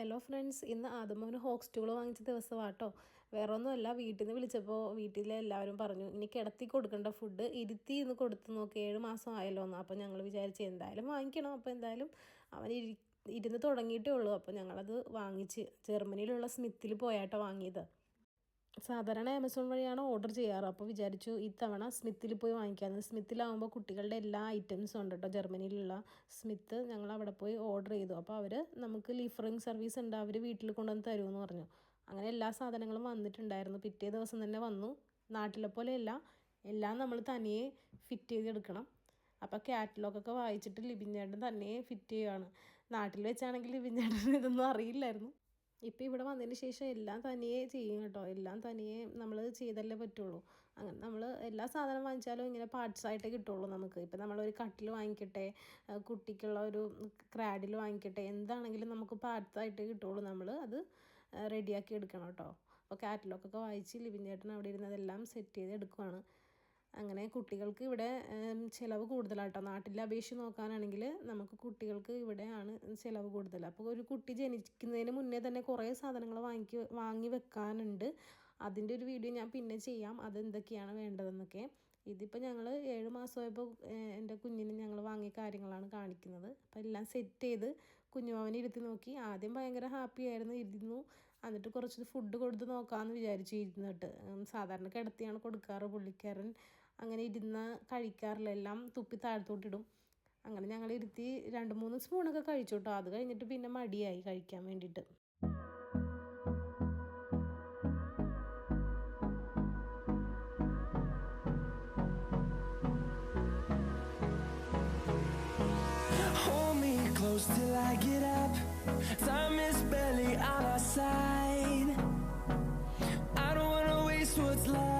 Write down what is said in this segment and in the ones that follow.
Hello friends ഇന്ന് ആദ്യമോന് ഹോക്സ്റ്റൂൾ വാങ്ങിച്ച ദിവസമാട്ടോ. വേറെ ഒന്നുമല്ല വീട്ടിൽ നിന്ന് വിളിച്ചപ്പോൾ വീട്ടിലെ എല്ലാവരും പറഞ്ഞു ഇനി കിടത്തി കൊടുക്കേണ്ട ഫുഡ് ഇരുത്തി ഇന്ന് കൊടുത്തു നോക്കി ഏഴ് മാസം ആയല്ലോ എന്ന്. അപ്പോൾ ഞങ്ങൾ വിചാരിച്ച് എന്തായാലും വാങ്ങിക്കണം. അപ്പോൾ എന്തായാലും അവൻ ഇരി ഇരുന്ന് തുടങ്ങിയിട്ടേ ഉള്ളൂ. അപ്പോൾ ഞങ്ങളത് വാങ്ങിച്ച് ജർമ്മനിയിലുള്ള സ്മിത്തിൽ പോയാട്ടോ വാങ്ങിയത്. സാധാരണ ആമസോൺ വഴിയാണ് ഓർഡർ ചെയ്യാറ്. അപ്പോൾ വിചാരിച്ചു ഇത്തവണ സ്മിത്തിൽ പോയി വാങ്ങിക്കാമെന്ന് സ്മിത്തിലാവുമ്പോൾ കുട്ടികളുടെ എല്ലാ ഐറ്റംസും ഉണ്ട് കേട്ടോ ജർമ്മനിയിലുള്ള സ്മിത്ത് ഞങ്ങൾ അവിടെ പോയി ഓർഡർ ചെയ്തു. അപ്പോൾ അവർ നമുക്ക് ലീഫറിങ് സർവീസ് ഉണ്ട്. അവർ വീട്ടിൽ കൊണ്ടുവന്ന് തരുമെന്ന് പറഞ്ഞു. അങ്ങനെ എല്ലാ സാധനങ്ങളും വന്നിട്ടുണ്ടായിരുന്നു. പിറ്റേ ദിവസം തന്നെ വന്നു. നാട്ടിലെ പോലെയല്ല എല്ലാം നമ്മൾ തനിയെ ഫിറ്റ് ചെയ്തെടുക്കണം. അപ്പോൾ കാറ്റലോഗൊക്കെ വായിച്ചിട്ട് ലിബിൻ ചേട്ടൻ തന്നെ ഫിറ്റ് ചെയ്യുകയാണ് നാട്ടിൽ വെച്ചാണെങ്കിൽ ലിബിൻ ചേട്ടൻ ഇതൊന്നും അറിയില്ലായിരുന്നു. ഇപ്പോൾ ഇവിടെ വന്നതിന് ശേഷം എല്ലാം തനിയെ ചെയ്യും കേട്ടോ. എല്ലാം തനിയെ നമ്മൾ ചെയ്തല്ലേ പറ്റുള്ളൂ. അങ്ങനെ നമ്മൾ എല്ലാ സാധനം വാങ്ങിച്ചാലും ഇങ്ങനെ പാർട്സ് ആയിട്ട് കിട്ടുള്ളൂ നമുക്ക്. ഇപ്പം നമ്മളൊരു കട്ടിൽ വാങ്ങിക്കട്ടെ കുട്ടിക്കുള്ള ഒരു ക്രാഡിൽ വാങ്ങിക്കട്ടെ എന്താണെങ്കിലും നമുക്ക് പാർട്സ് ആയിട്ട് കിട്ടുള്ളൂ. നമ്മൾ അത് റെഡിയാക്കി എടുക്കണം കേട്ടോ. അപ്പോൾ കാറ്റലോഗൊക്കെ വായിച്ച് ലിബിൻ ചേട്ടൻ അവിടെ ഇരുന്നതെല്ലാം സെറ്റ് ചെയ്ത് എടുക്കുവാണ്. അങ്ങനെ കുട്ടികൾക്ക് ഇവിടെ ചിലവ് കൂടുതലാട്ടോ. നാട്ടിലെ അപേക്ഷിച്ച് നോക്കാനാണെങ്കിൽ നമുക്ക് കുട്ടികൾക്ക് ഇവിടെയാണ് ചിലവ് കൂടുതൽ അപ്പോൾ ഒരു കുട്ടി ജനിക്കുന്നതിന് മുന്നേ തന്നെ കുറേ സാധനങ്ങൾ വാങ്ങി വാങ്ങി വെക്കാനുണ്ട്. അതിന്റെ ഒരു വീഡിയോ ഞാൻ പിന്നെ ചെയ്യാം. അതെന്തൊക്കെയാണ് വേണ്ടതെന്നൊക്കെ. ഇതിപ്പോൾ ഞങ്ങൾ ഏഴ് മാസമായപ്പോൾ എന്റെ കുഞ്ഞിന് ഞങ്ങൾ വാങ്ങിയ കാര്യങ്ങളാണ് കാണിക്കുന്നത്. അപ്പോൾ എല്ലാം സെറ്റ് ചെയ്ത് കുഞ്ഞുമാവനെ ഇരുത്തി നോക്കി. ആദ്യം ഭയങ്കര ഹാപ്പി ആയിരുന്നു ഇരുന്നു. എന്നിട്ട് കുറച്ച് ഫുഡ് കൊടുത്ത് നോക്കാമെന്ന് വിചാരിച്ചു ഇരുന്നിട്ട്. സാധാരണ കിടത്തിയാണ് കൊടുക്കാറ് പുള്ളിക്കാരൻ. അങ്ങനെ ഇരുന്ന് കഴിക്കാറില്ല. എല്ലാം തുപ്പി താഴ്ത്തോട്ടിടും. അങ്ങനെ ഞങ്ങൾ ഇരുത്തി രണ്ട് മൂന്ന് സ്പൂണൊക്കെ കഴിച്ചു കേട്ടോ. അത് കഴിഞ്ഞിട്ട് പിന്നെ മടിയായി കഴിക്കാൻ വേണ്ടിയിട്ട്. Till I get up. Time is barely on our side. I don't wanna waste what's left.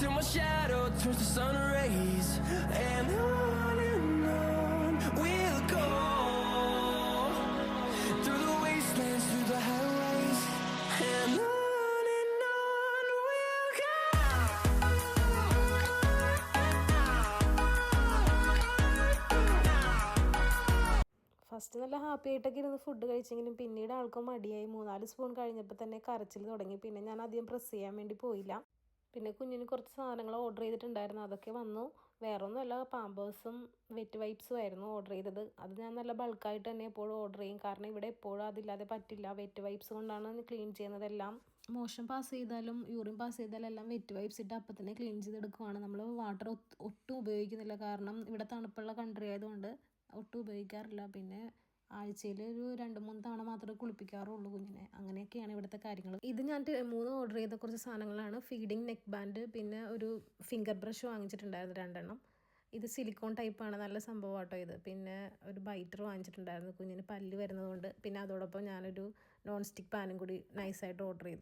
Till my shadow turns to sun rays And we'll first നല്ല ഹാപ്പി ആയിട്ടൊക്കെ ഇരുന്ന് ഫുഡ് കഴിച്ചെങ്കിലും പിന്നീട് ആൾക്കും മടിയായി മൂന്നാൽ സ്പൂൺ കഴിഞ്ഞപ്പോൾ തന്നെ കരച്ചിൽ തുടങ്ങി പിന്നെ ഞാൻ അധികം പ്രസ് ചെയ്യാൻ വേണ്ടി പോയില്ല പിന്നെ കുഞ്ഞിന് കുറച്ച് സാധനങ്ങൾ ഓർഡർ ചെയ്തിട്ടുണ്ടായിരുന്നു. അതൊക്കെ വന്നു. വേറെ ഒന്നുമല്ല പാമ്പേഴ്സും വെറ്റ് വൈപ്സും ആയിരുന്നു ഓർഡർ ചെയ്തത്. അത് ഞാൻ നല്ല ബൾക്കായിട്ട് തന്നെ എപ്പോഴും ഓർഡർ ചെയ്യും. കാരണം ഇവിടെ എപ്പോഴും അതില്ലാതെ പറ്റില്ല വെറ്റ് വൈപ്സ് കൊണ്ടാണ് ക്ലീൻ ചെയ്യുന്നതെല്ലാം. മോഷൻ പാസ് ചെയ്താലും യൂറിൻ പാസ് ചെയ്താലും എല്ലാം വെറ്റ് വൈപ്സ് ഇട്ട് അപ്പം തന്നെ ക്ലീൻ ചെയ്തെടുക്കുവാണ്. നമ്മൾ വാട്ടർ ഒട്ടും ഉപയോഗിക്കുന്നില്ല. കാരണം ഇവിടെ തണുപ്പുള്ള കൺട്രി ആയതുകൊണ്ട് ഒട്ടും ഉപയോഗിക്കാറില്ല. പിന്നെ ആഴ്ചയിൽ ഒരു രണ്ട് മൂന്ന് തവണ മാത്രമേ കുളിപ്പിക്കാറുള്ളൂ കുഞ്ഞിനെ. അങ്ങനെയൊക്കെയാണ് ഇവിടുത്തെ കാര്യങ്ങൾ. ഇത് ഞാൻ മൂന്ന് ഓർഡർ ചെയ്ത കുറച്ച് സാധനങ്ങളാണ്. ഫീഡിങ് നെക്ക് ബാൻഡ് പിന്നെ ഒരു ഫിംഗർ ബ്രഷ് വാങ്ങിച്ചിട്ടുണ്ടായിരുന്നു രണ്ടെണ്ണം. ഇത് സിലിക്കോൺ ടൈപ്പാണ് നല്ല സംഭവം കേട്ടോ ഇത്. പിന്നെ ഒരു ബൈറ്റർ വാങ്ങിച്ചിട്ടുണ്ടായിരുന്നു കുഞ്ഞിന്. പല്ല് വരുന്നതുകൊണ്ട്. പിന്നെ അതോടൊപ്പം ഞാനൊരു നോൺ സ്റ്റിക്ക് പാനും കൂടി നൈസായിട്ട് ഓർഡർ ചെയ്തു.